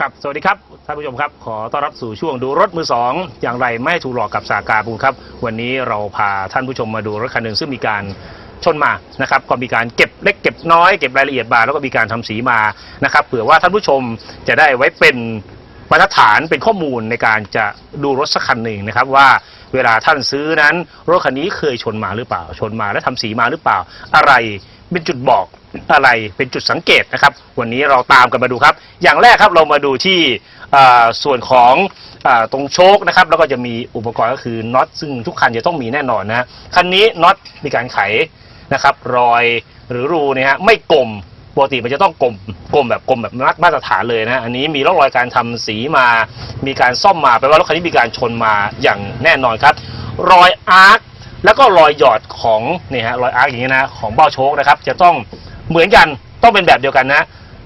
ครับ สวัสดีครับท่านผู้ชมครับ ขอต้อนรับสู่ช่วงดูรถมือสองอย่างไรไม่ถูกหลอกกับสากาบูครับ วันนี้เราพาท่านผู้ชมมาดูรถคันหนึ่งซึ่งมีการชนมานะครับก็มีการเก็บเล็กเก็บน้อยเก็บรายละเอียดมาแล้วก็มีการทำสีมานะครับเผื่อว่าท่านผู้ชมจะได้ไว้เป็นบรรฐานเป็นข้อมูลในการจะดูรถสักคันหนึ่งนะครับว่าเวลาท่านซื้อนั้นรถคันนี้เคยชนมาหรือเปล่า ชนมาแล้วทำสีมาหรือเปล่าอะไร เป็นจุดบอกอะไรเป็นจุดสังเกตนะครับ วันนี้เราตามกันมาดูครับ อย่างแรกครับเรามาดูที่ส่วนของอตรงโชคนะครับ แล้วก็จะมีอุปกรณ์ก็คือน็อตซึ่งทุกคันจะต้องมีแน่นอนนะคันนี้น็อตมีการไขนะครับ รอยหรือรูเนี่ยฮะไม่กลมปกติมันจะต้องกลมกลมแบบกลมแบบมาตรฐานเลยนะอันนี้มีร่องรอยการทำสีมา มีการซ่อมมาแปลว่ารถคันนี้มีการชนมาอย่างแน่นอนครับ รอยอาร์ค แล้วก็รอยหยอดของนี่ฮะรอยอาร์คอย่างนี้นะของเบ้าโชคนะครับ จะต้องเหมือนกันต้องเป็นแบบเดียวกันนะ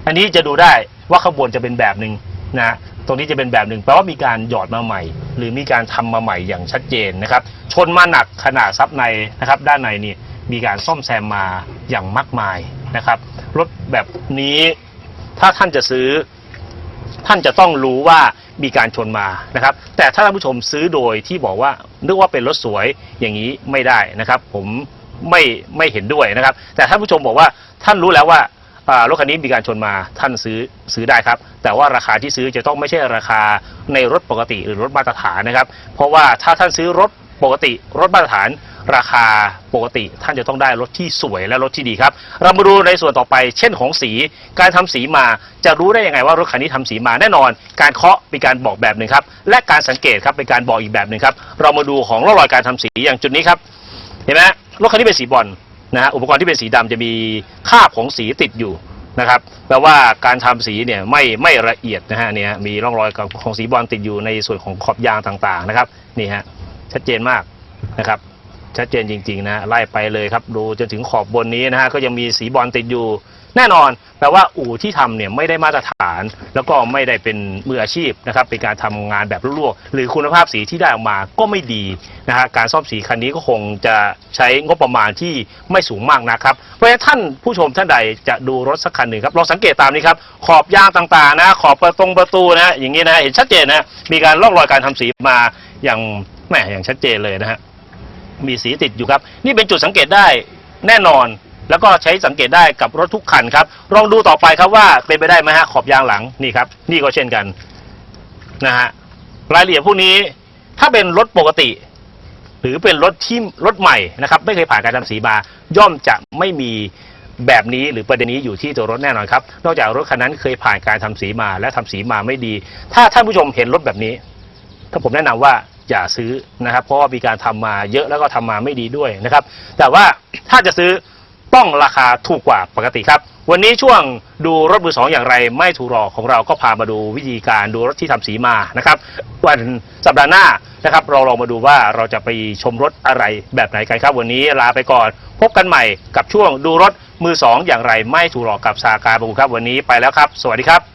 อันนี้จะดูได้ว่าข้างบนจะเป็นแบบหนึ่งนะตรงนี้จะเป็นแบบหนึ่งแปลว่ามีการหยอดมาใหม่ หรือมีการทำมาใหม่อย่างชัดเจนนะครับ ชนมาหนักขนาดซับในนะครับ ด้านในนี่มีการซ่อมแซมมาอย่างมากมายนะครับ รถแบบนี้ถ้าท่านจะซื้อ ท่านจะต้องรู้ว่ามีการชนมานะครับ แต่ถ้าท่านผู้ชมซื้อโดยที่บอกว่านึกว่าเป็นรถสวยอย่างนี้ไม่ได้นะครับ ผมไม่ไม่เห็นด้วยนะครับ แต่ท่านผู้ชมบอกว่าท่านรู้แล้วว่ารถคันนี้มีการชนมาท่านซื้อซื้อได้ครับ แต่ว่าราคาที่ซื้อจะต้องไม่ใช่ราคาในรถปกติหรือรถมาตรฐานนะครับ เพราะว่าถ้าท่านซื้อรถปกติรถมาตรฐาน ราคาปกติท่านจะต้องได้รถที่สวยและรถที่ดีครับ เรามาดูในส่วนต่อไป เช่นของสี การทำสีมาจะรู้ได้ยังไงว่ารถคันนี้ทำสีมาแน่นอน การเคาะเป็นการบอกแบบหนึ่งครับ และการสังเกตครับเป็นการบอกอีกแบบหนึ่งครับ เรามาดูของร่องรอยการทำสีอย่างจุดนี้ครับ เห็นไหมรถคันนี้เป็นสีบอลนะฮะอุปกรณ์ที่เป็นสีดำจะมีคราบของสีติดอยู่นะครับแปลว่าการทำสีเนี่ยไม่ไม่ละเอียดนะฮะเนี่ยมีร่องรอยของสีบอลติดอยู่ในส่วนของขอบยางต่างๆนะครับนี่ฮะชัดเจนมากนะครับ ชัดเจนจริงๆนะไล่ไปเลยครับ ดูจนถึงขอบบนนี้นะฮะก็ยังมีสีบอลติดอยู่ แน่นอนแปลว่าอู่ที่ทำเนี่ยไม่ได้มาตรฐาน แล้วก็ไม่ได้เป็นมืออาชีพนะครับเป็นการทำงานแบบลวกๆหรือคุณภาพสีที่ได้ออกมาก็ไม่ดีนะฮะการซ่อมสีคันนี้ก็คงจะใช้งบประมาณที่ไม่สูงมากนะครับเพราะฉะนั้นท่านผู้ชมท่านใดจะดูรถสักคันหนึ่งครับลองสังเกตตามนี้ครับขอบยางต่างๆนะขอบประตงประตูนะอย่างนี้นะเห็นชัดเจนนะมีการร่องรอยการทำสีมาอย่างแหมอย่างชัดเจนเลยนะฮะ มีสีติดอยู่ครับ นี่เป็นจุดสังเกตได้แน่นอน แล้วก็ใช้สังเกตได้กับรถทุกคันครับลองดูต่อไปครับว่าเป็นไปได้ไหมฮะขอบยางหลังนี่ครับ นี่ก็เช่นกันนะฮะรายละเอียดพวกนี้ถ้าเป็นรถปกติ หรือเป็นรถที่รถใหม่นะครับ ไม่เคยผ่านการทำสีมาย่อมจะไม่มีแบบนี้หรือประเด็นนี้อยู่ที่ตัวรถแน่นอนครับ นอกจากรถคันนั้นเคยผ่านการทำสีมาและทำสีมาไม่ดี ถ้าท่านผู้ชมเห็นรถแบบนี้ ถ้าผมแนะนำว่าอย่าซื้อนะครับ เพราะว่ามีการทำมาเยอะแล้วก็ทำมาไม่ดีด้วยนะครับ แต่ว่าถ้าจะซื้อต้องราคาถูกกว่าปกติครับ วันนี้ช่วงดูรถมือสองอย่างไร ไม่ถูกหลอกของเราก็พามาดูวิธีการดูรถที่ทำสีมานะครับ วันสัปดาห์หน้านะครับ เราลองมาดูว่าเราจะไปชมรถอะไรแบบไหนกันครับ วันนี้ลาไปก่อน พบกันใหม่กับช่วงดูรถมือสองอย่างไร ไม่ถูกหลอกับสาการบูครับวันนี้ไปแล้วครับ สวัสดีครับ